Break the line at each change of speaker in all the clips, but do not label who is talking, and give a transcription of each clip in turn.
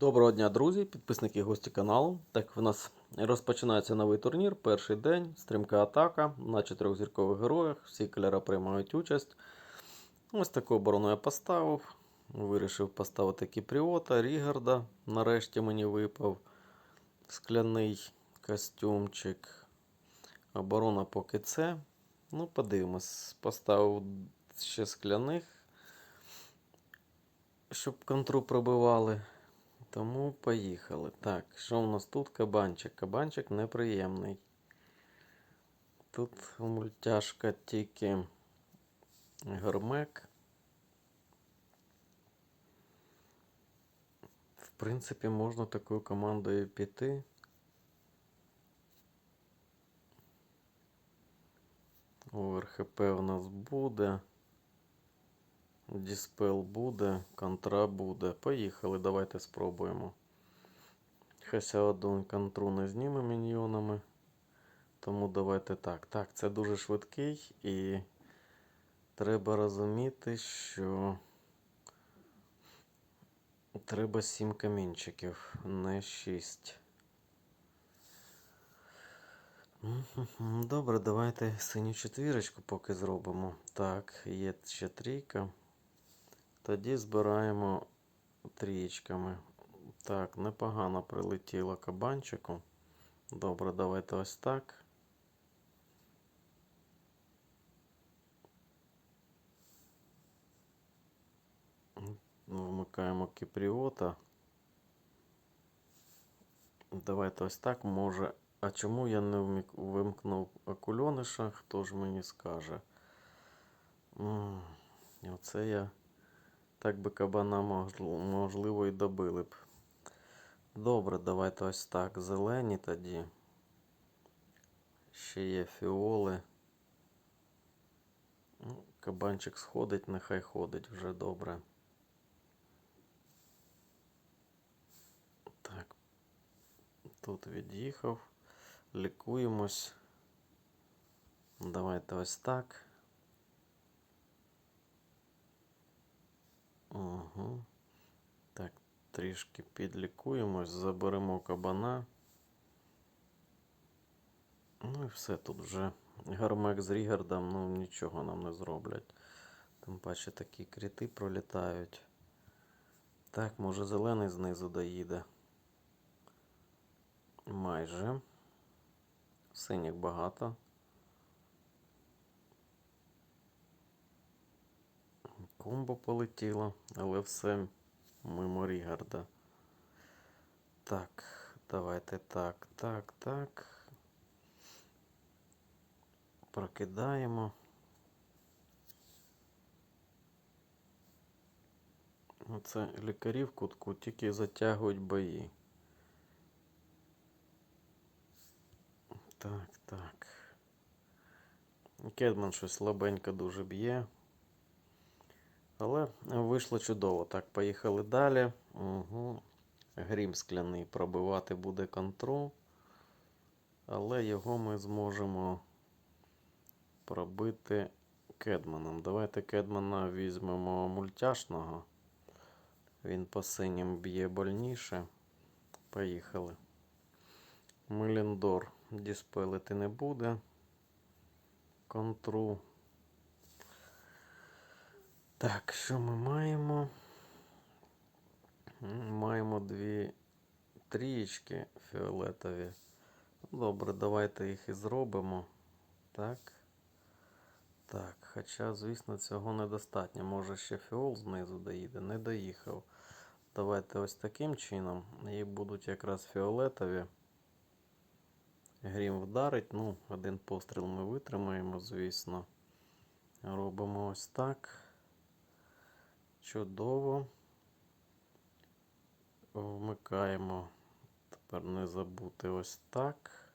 Доброго дня, друзі, підписники гості каналу. Так, в нас розпочинається новий турнір. Перший день, стрімка атака на чотирьохзіркових героях. Всі кольори приймають участь. Ось таку оборону я поставив. Вирішив поставити Кіпріота, Рігарда. Нарешті мені випав скляний костюмчик. Оборона поки це. Ну, подивимось. Поставив ще скляних, щоб контру пробивали. Тому поїхали. Так, що в нас тут кабанчик? Кабанчик неприємний. Тут мультяшка тільки гормек. В принципі, можна такою командою піти. ОРХП у нас буде. Діспел буде, контра буде. Поїхали, давайте спробуємо. Хася одну контру не зніме міньйонами. Тому давайте так. Так, це дуже швидкий і треба розуміти, що треба 7 камінчиків, не 6. Добре, давайте синю четвірочку поки зробимо. Так, є ще трійка. Тоді збираємо трієчками. Так, непогано прилетіло кабанчику. Добре, давайте ось так. Вмикаємо кіпріота. Давайте ось так може. А чому я не вимкнув окульониша? Хто ж мені скаже? Оце я. Так би кабана можливо і добили б. Добре, давайте ось так. Зелені тоді. Ще є фіоли. Ну, Кабанчик сходить, нехай ходить вже добре. Так. Тут від'їхав. Лікуємось. Давайте ось так. Угу. Так, трішки підлікуємось, заберемо кабана. Ну і все тут вже. Гармек з Рігардом, ну нічого нам не зроблять. Тим паче такі кріти пролітають. Так, може зелений знизу доїде. Майже. Синіх багато. Комбо полетіло, але все мимо Рігарда. Так, давайте так, так, так. Прокидаємо. Оце лікарі в кутку тільки затягують бої. Так, так. Кедман щось слабенько дуже б'є. Але вийшло чудово. Так, поїхали далі. Угу. Грім скляний пробивати буде контру. Але його ми зможемо пробити кедманом. Давайте кедмана візьмемо мультяшного. Він по синім б'є больніше. Поїхали. Меліндор діспелити не буде. Контру. Так, що ми маємо? Маємо дві трієчки фіолетові. Добре, давайте їх і зробимо. Так. Так, хоча, звісно, цього недостатньо. Може ще фіол знизу доїде. Не доїхав. Давайте ось таким чином. І будуть якраз фіолетові. Грім вдарить. Ну, один постріл ми витримаємо, звісно. Робимо ось так. Чудово. Вмикаємо. Тепер не забути ось так.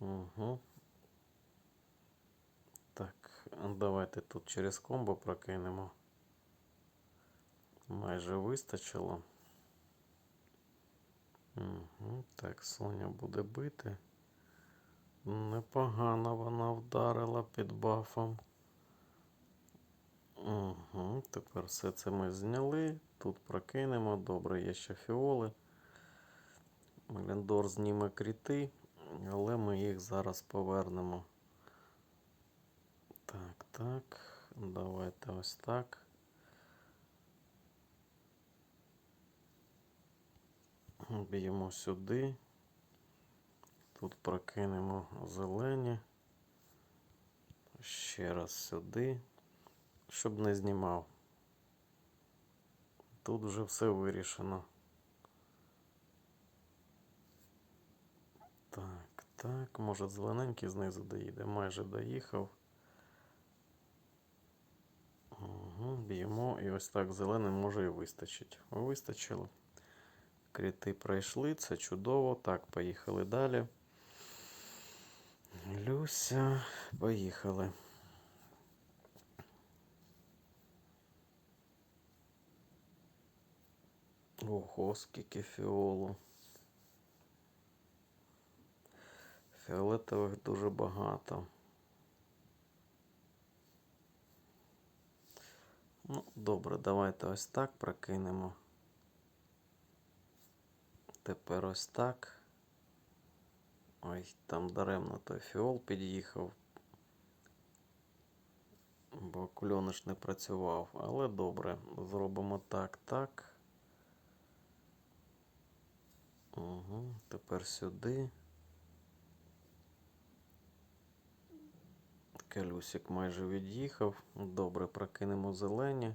Угу. Так, давайте тут через комбо прокинемо. Майже вистачило. Угу. Так, Соня буде бити. Непогано вона вдарила під бафом. Угу. Тепер все це ми зняли. Тут прокинемо. Добре, є ще фіоли. Глендор зніме кріти, але ми їх зараз повернемо. Так, так. Давайте ось так. Б'ємо сюди. Тут прокинемо зелені. Ще раз сюди, щоб не знімав. Тут вже все вирішено. Так, так, може зелененький знизу доїде. Майже доїхав. Угу, б'ємо і ось так зеленим може і вистачить. Вистачило. Кріти пройшли, це чудово. Так, поїхали далі. Люся, поїхали. Ого, скільки фіолу. Фіолетових дуже багато. Ну, добре, давайте ось так прокинемо. Тепер ось так. Ой, там даремно той фіол під'їхав. Бо кльониш не працював. Але добре, зробимо так, так. Угу, тепер сюди. Келюсик майже від'їхав. Добре, прокинемо зелені.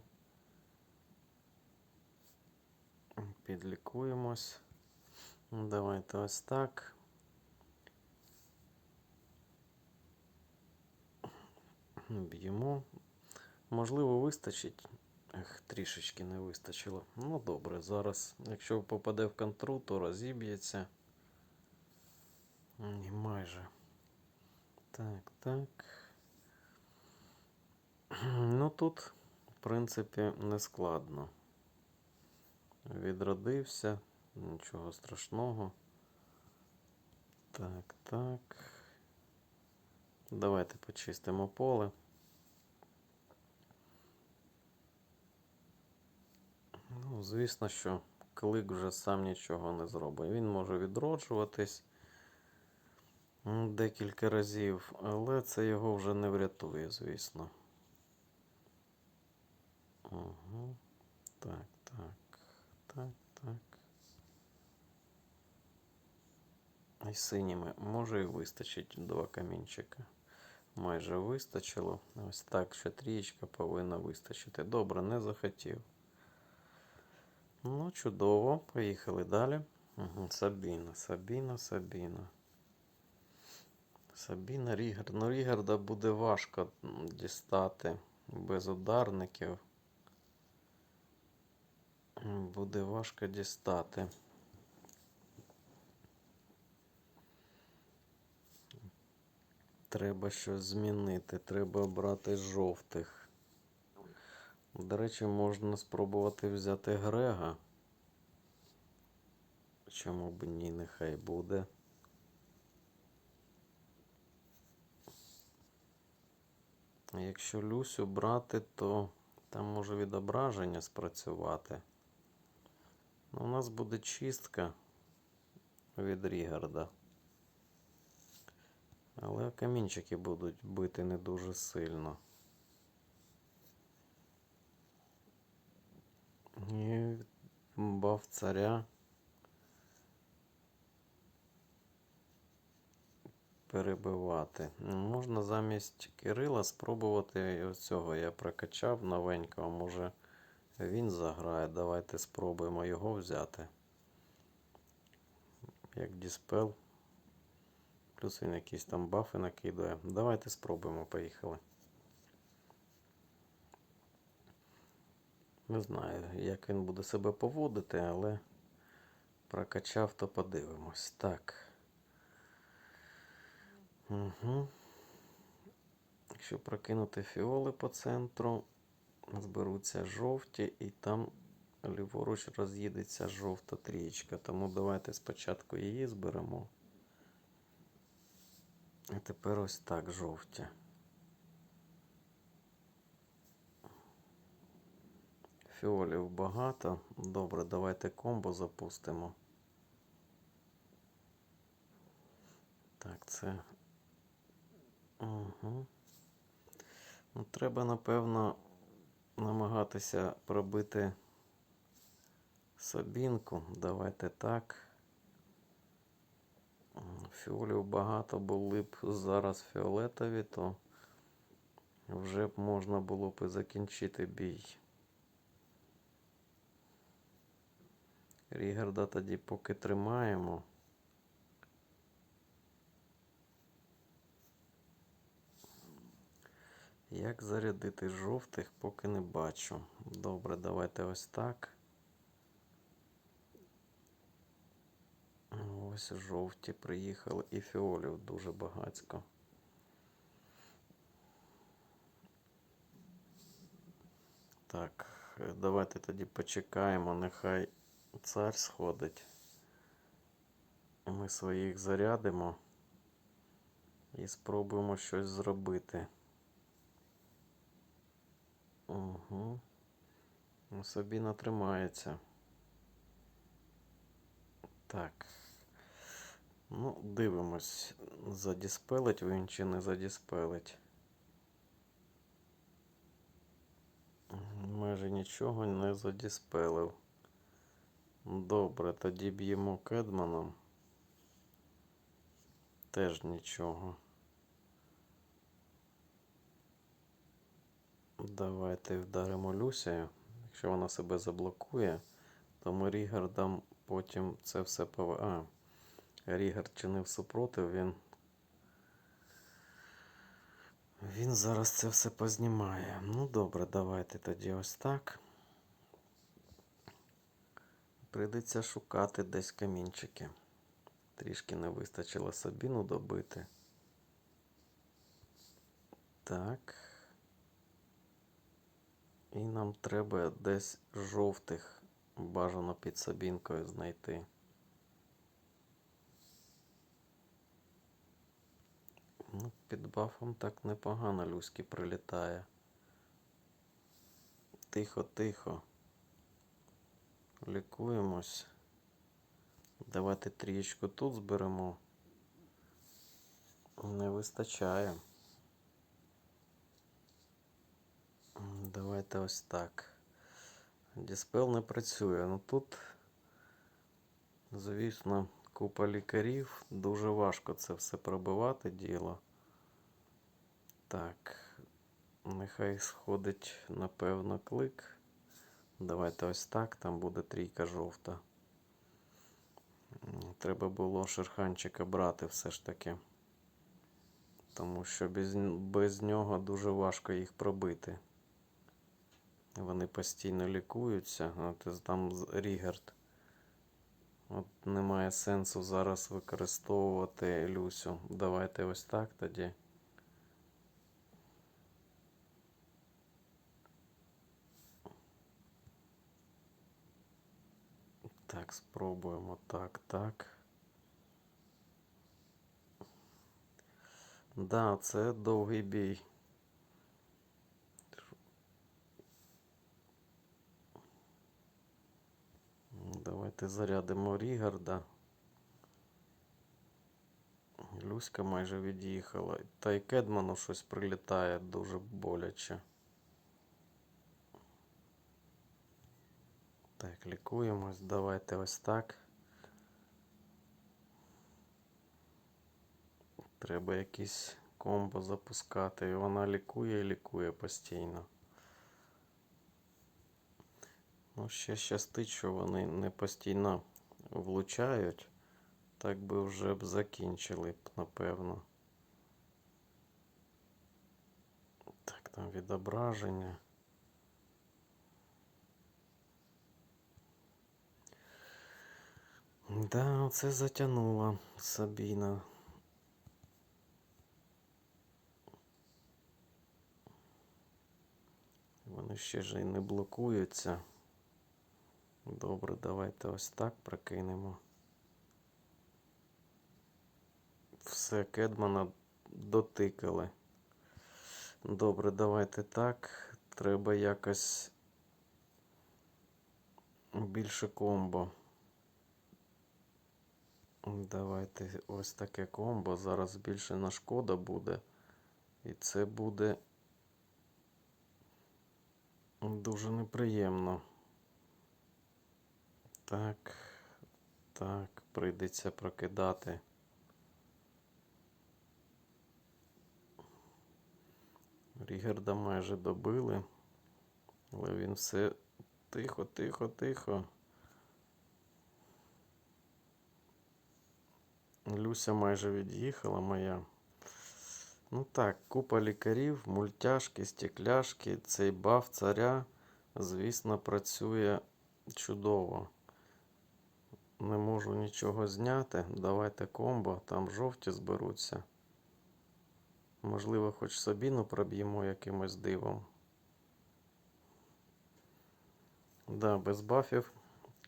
Підлікуємось. Давайте ось так. Б'ємо. Можливо, вистачить. Ех, трішечки не вистачило. Ну добре, зараз, якщо попаде в контру, то розіб'ється. Ні, майже. Так, так. Ну тут, в принципі, не складно. Відродився, нічого страшного. Так, так. Давайте почистимо поле. Ну, звісно, що клик вже сам нічого не зробить. Він може відроджуватись декілька разів, але це його вже не врятує, звісно. Угу. Так, так, так, так. І синіми може і вистачить два камінчика. Майже вистачило. Ось так ще трієчка повинна вистачити. Добре, не захотів. Ну, чудово. Поїхали далі. Угу. Сабіна, Сабіна, Сабіна. Сабіна Рігард. Ну, Рігарда буде важко дістати без ударників. Буде важко дістати. Треба щось змінити. Треба обрати жовтих. До речі, можна спробувати взяти Грега. Чому б ні, нехай буде. Якщо Люсю брати, то там може відображення спрацювати. Ну, у нас буде чистка від Рігарда. Але камінчики будуть бити не дуже сильно. І баф царя. Перебивати. Можна замість Кирила спробувати цього я прокачав новенького. Може він заграє. Давайте спробуємо його взяти. Як Діспел. Плюс він якісь там бафи накидає. Давайте спробуємо, поїхали. Не знаю, як він буде себе поводити, але прокачав, то подивимось. Так. Угу. Якщо прокинути фіоли по центру, зберуться жовті і там ліворуч роз'їдеться жовта трієчка. Тому давайте спочатку її зберемо. І тепер ось так жовті. Фіолів багато. Добре, давайте комбо запустимо. Так, це. Угу. Ну, треба, напевно, намагатися пробити Сабінку. Давайте так. Фіолів багато були б зараз фіолетові, то вже б можна було б і закінчити бій. Рігарда тоді поки тримаємо. Як зарядити жовтих, поки не бачу. Добре, давайте ось так. Ось жовті приїхали і фіолів дуже багацько. Так, давайте тоді почекаємо, нехай цар сходить. Ми своїх зарядимо і спробуємо щось зробити. Угу. Ну, Сабіна тримається. Так. Ну, дивимось, задіспелить він чи не задіспелить. Майже нічого не задіспелив. Добре, тоді б'ємо кедманом. Теж нічого. Давайте вдаримо Люсею. Якщо вона себе заблокує, то ми Рігардам потім це все пов... А, Рігард чинив супротив, він. Він зараз це все познімає. Ну добре, давайте тоді ось так. Прийдеться шукати десь камінчики. Трішки не вистачило Сабіну добити. Так. І нам треба десь жовтих бажано під Сабінкою знайти. Ну, під бафом так непогано Люськи прилітає. Тихо, тихо. Лікуємось. Давайте трієчку тут зберемо. Не вистачає. Давайте ось так. Діспел не працює. Ну тут, звісно, купа лікарів. Дуже важко це все пробивати діло. Так. Нехай сходить, напевно, клик. Давайте ось так, там буде трійка жовта. Треба було шерханчика брати все ж таки. Тому що без, без нього дуже важко їх пробити. Вони постійно лікуються. От там Рігард. От немає сенсу зараз використовувати Люсю. Давайте ось так тоді. Так, спробуємо. Так, так. Да, це довгий бій. Давайте зарядимо Рігарда. Люська майже від'їхала. Та й Кедману щось прилітає дуже боляче. Так, лікуємось. Давайте ось так. Треба якісь комбо запускати. І вона лікує і лікує постійно. Ну, ще щастить, що вони не постійно влучають. Так би вже б закінчили напевно. Так, там відображення. Да, це затягнула Сабіна. Вони ще ж і не блокуються. Добре, давайте ось так прокинемо. Все, Кедмана дотикали. Добре, давайте так. Треба якось більше комбо. Давайте ось таке комбо. Зараз збільшена шкода буде. І це буде дуже неприємно. Так, так, прийдеться прокидати. Рігерда майже добили, але він все тихо, тихо, тихо. Люся майже від'їхала моя. Ну так, купа лікарів, мультяшки, стекляшки, цей баф царя, звісно, працює чудово. Не можу нічого зняти. Давайте комбо, там жовті зберуться. Можливо, хоч Сабіну проб'ємо якимось дивом. Да, без бафів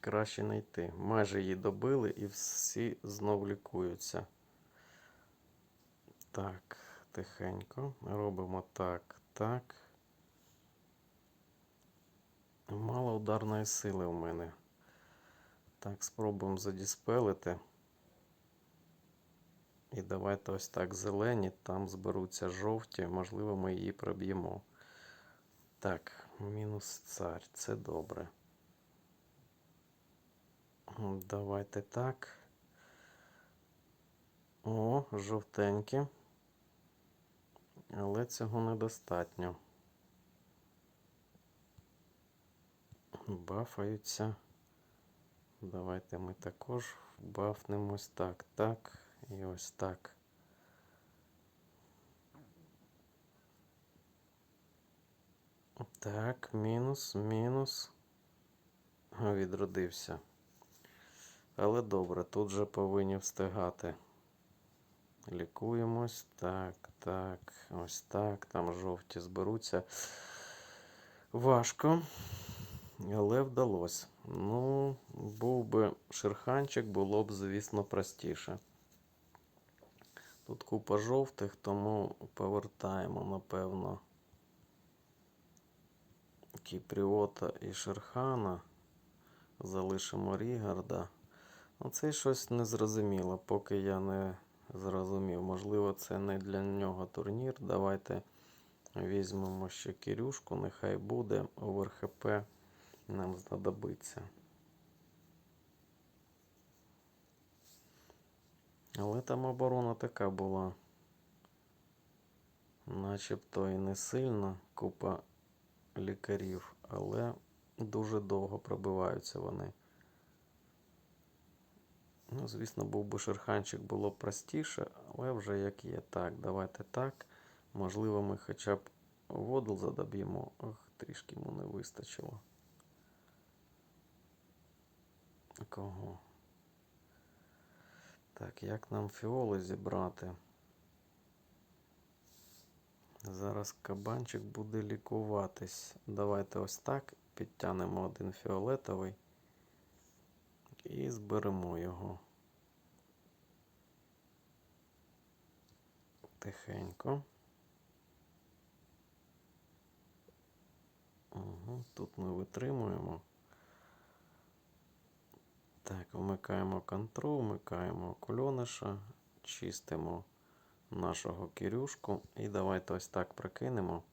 краще не йти. Майже її добили і всі знов лікуються. Так, тихенько. Робимо так, так. Мало ударної сили у мене. Так, спробуємо задіспелити. І давайте ось так зелені, там зберуться жовті, можливо, ми її проб'ємо. Так, мінус цар, це добре. Давайте так. О, жовтенькі. Але цього недостатньо. Бафаються. Давайте ми також бафнемось так, так і ось так. Так, мінус, мінус. Відродився. Але добре, тут же повинні встигати. Лікуємось. Так, так, ось так. Там жовті зберуться. Важко, але вдалося. Ну, був би шерханчик, було б, звісно, простіше. Тут купа жовтих, тому повертаємо, напевно, Кіпріота і Шерхана. Залишимо Рігарда. Оце щось незрозуміло, поки я не зрозумів. Можливо, це не для нього турнір. Давайте візьмемо ще Кирюшку, нехай буде. ОверХП нам знадобиться. Але там оборона така була. Начебто і не сильна купа лікарів, але дуже довго пробиваються вони. Ну, звісно, був би шерханчик було б простіше, але вже як є. Так, давайте так. Можливо, ми хоча б воду задоб'ємо. Ох, трішки йому не вистачило. Кого? Так, як нам фіоли зібрати? Зараз кабанчик буде лікуватись. Давайте ось так. Підтягнемо один фіолетовий і зберемо його. Тихенько. Угу, Тут ми витримуємо. Так, вмикаємо контрол, вмикаємо кульониша, чистимо нашого кирюшку. І давайте ось так прокинемо.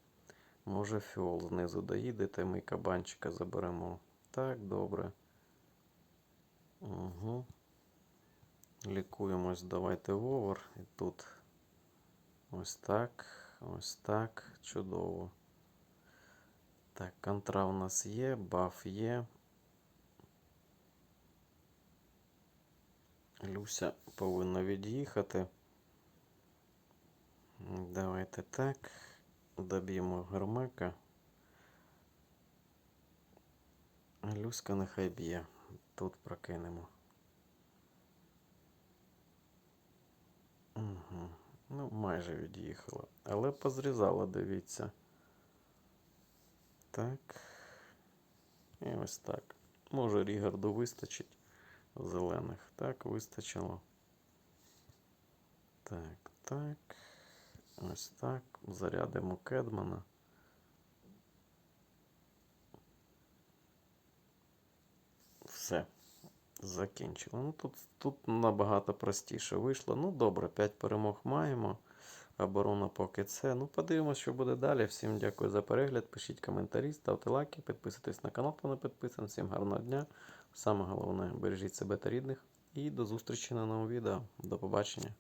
Може фіол знизу доїдете, ми кабанчика заберемо. Так, добре. Угу. Лікуємось, давайте в овер. І тут ось так, ось так. Чудово. Так, контра у нас є, баф є. Люся повинна від'їхати. Давайте так. Доб'ємо гермека. Люська нехай б'є. Тут прокинемо. Угу. Ну, майже від'їхала. Але позрізала, дивіться. Так. І ось так. Може Рігарду вистачить зелених. Так, вистачило. Так, так. Ось так. Зарядимо Кедмана. Все. Закінчили. Ну, тут, тут набагато простіше вийшло. Ну, добре, 5 перемог маємо. Оборона поки це. Ну, подивимось, що буде далі. Всім дякую за перегляд. Пишіть коментарі, ставте лайки, підписуйтесь на канал, хто не підписаний. Всім гарного дня. Саме головне, бережіть себе та рідних. І до зустрічі на новому відео. До побачення.